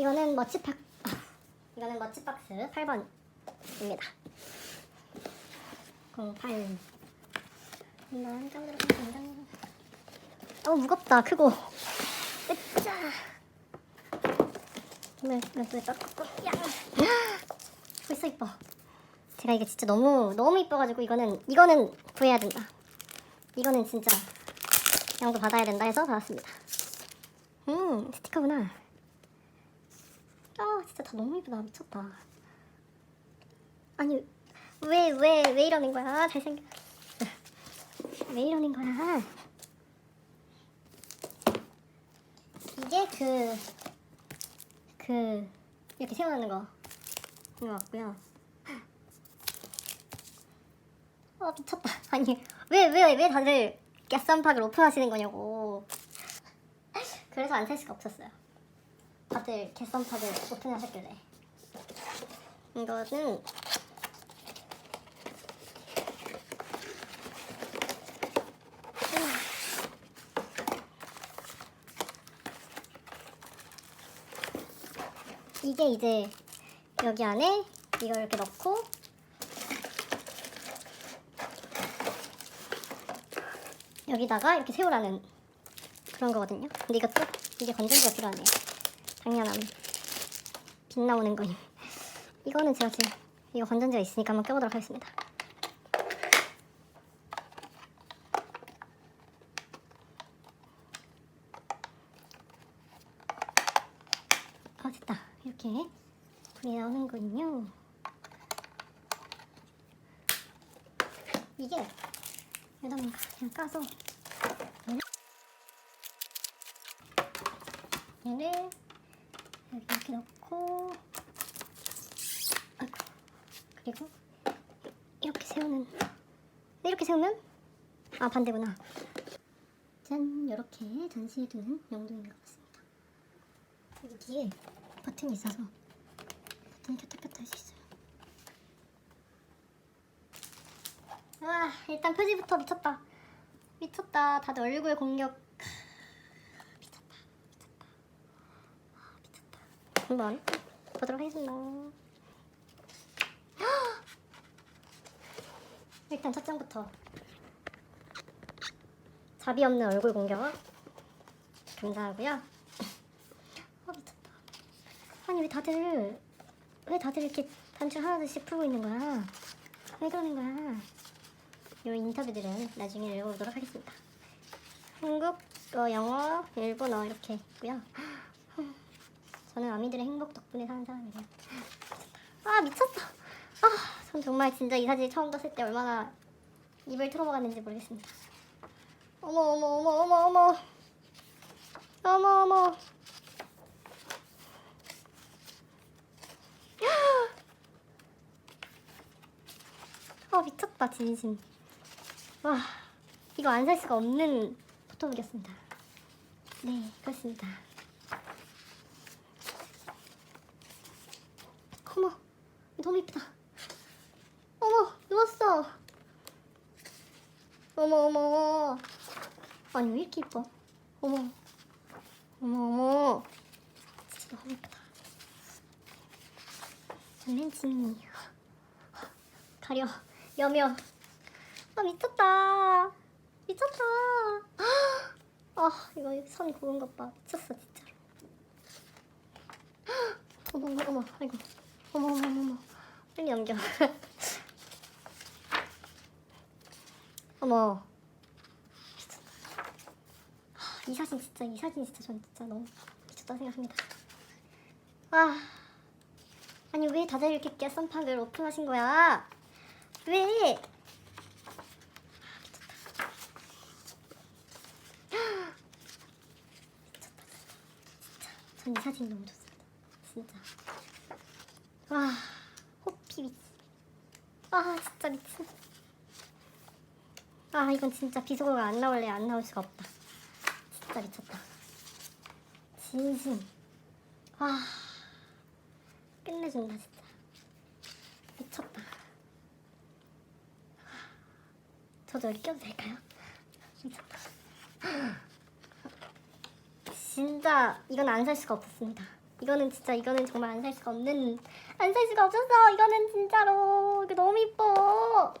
이거는 머치박 아, 이거는 머치박스 8번입니다. 08난짱 어, 무겁다. 크고. 으짜. 네, 네, 닦고. 야. 벌써 이뻐. 제가 이게 진짜 너무 너무 이뻐가지고 이거는 이거는 구해야 된다. 이거는 진짜 양도 받아야 된다 해서 받았습니다. 음 스티커구나. 아 진짜 다 너무 이쁘다 미쳤다. 아니 왜 왜 왜 이러는 거야 잘생겨. 왜 이러는 거야? 이게 그, 그, 이렇게 세워놓는 거. 이거 같고요. 아, 미쳤다. 아니, 왜, 왜, 왜 다들 갓산팍을 오픈하시는 거냐고. 그래서 안 살 수가 없었어요. 다들 갓산팍을 오픈하셨길래. 이거는 이게 이제 여기 안에 이걸 이렇게 넣고 여기다가 이렇게 세우라는 그런 거거든요. 근데 이것도 이게 건전지가 필요하네요. 당연함. 빛 나오는 거임. 이거는 제가 지금 이거 건전지가 있으니까 한번 껴보도록 하겠습니다. 아 됐다. 이렇게 불이 나오는군요. 이게 여담인가 그냥 까서 얘를 이렇게 넣고 아이고 그리고 이렇게 세우는 이렇게 세우면 아 반대구나. 짠 이렇게 전시해 두는 용도인 것 같습니다. 여기 뒤에 버튼이 있어서 버튼 켰다 켰다 할 수 있어요. 와 일단 표지부터 미쳤다. 미쳤다. 다들 얼굴 공격 미쳤다 미쳤다 아, 미쳤다 한번 보도록 하겠습니다. 일단 첫 장부터. 자비 없는 얼굴 공격. 감사하고요. 아 미쳤다. 아니 왜 다들 왜 다들 이렇게 단추 하나씩 풀고 있는 거야? 왜 그러는 거야? 이 인터뷰들은 나중에 읽어보도록 하겠습니다. 한국, 어, 영어, 일본어 이렇게 있고요. 저는 아미들의 행복 덕분에 사는 사람이에요. 아 미쳤다. 아, 전 정말 진짜 이 사진 처음 봤을 때 얼마나 입을 틀어먹었는지 모르겠습니다. 어머 어머 어머 어머 어머 어머 어머 아 미쳤다 진심. 와 이거 안 살 수가 없는 포토북이었습니다. 네 그렇습니다. 어머 너무 이쁘다. 어머 누웠어. 어머 어머. 아니 왜 이렇게 이뻐? 어머. 어머 어머. 진짜 너무 이쁘다. 렌즈니 가려. 여며. 아 미쳤다. 미쳤다. 아 이거 선 구운 것봐. 미쳤어 진짜로. 어머 어머 어머 아이고 어머 어머 어머 빨리 넘겨 어머. 아, 이 사진 진짜 이 사진 진짜 전 진짜 너무 미쳤다 생각합니다. 와 아니 왜 다들 이렇게 깨선팍을 오픈하신 거야? 왜? 전 이 사진이 너무 좋습니다. 진짜. 와, 호피 미치. 아, 진짜 미친. 아, 이건 진짜 비속어가 안 나올래 안 나올 수가 없다. 진짜 미쳤다. 진심. 와, 끝내준다 진짜. 미쳤다. 저도 여기 껴도 될까요? 미쳤다. 진짜 이건 안 살 수가 없었습니다. 이거는 진짜 이거는 정말 안 살 수가 없는 안 살 수가 없었어 이거는 진짜로. 너무 이뻐.